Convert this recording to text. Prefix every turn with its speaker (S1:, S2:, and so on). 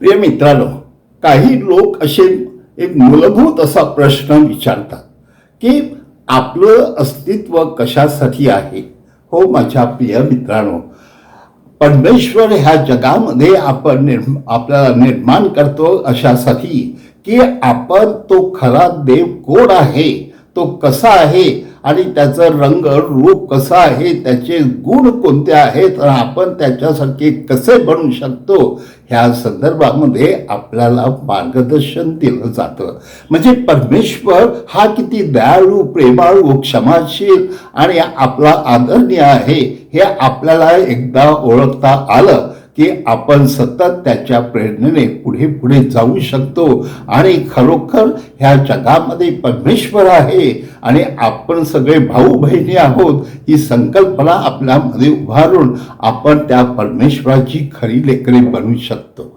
S1: प्रिय मित्रांनो काही लोक असे एक मूलभूत असा प्रश्न विचारतात की आपलं अस्तित्व कशासाठी आहे? हो माझ्या प्रिय मित्रांनो परमेश्वर ह्या जगामध्ये आपण निर्म आपल्याला निर्माण करतो अशासाठी की आपण तो खरा देव कोण आहे? तो कसा आहे? आणि त्याचं रंग रूप कसं आहे त्याचे गुण कोणते आहेत आणि आपण त्याच्यासारखे कसे बनू शकतो ह्या संदर्भामध्ये आपल्याला मार्गदर्शन दिलं जातं. म्हणजे परमेश्वर हा किती दयाळू प्रेमाळू क्षमाशील आणि आपला आदरणीय आहे हे आपल्याला एकदा ओळखता आलं की आपण सतत त्याच्या प्रेरणेने पुढे पुढे जाऊ शकतो. आणि खरोखर ह्या जगामध्ये परमेश्वर आहे आणि आपण सगळे भाऊ बहिणी आहोत ही संकल्पना आपल्यामध्ये उभारून आपण त्या परमेश्वराची खरी लेकरे बनवू शकतो.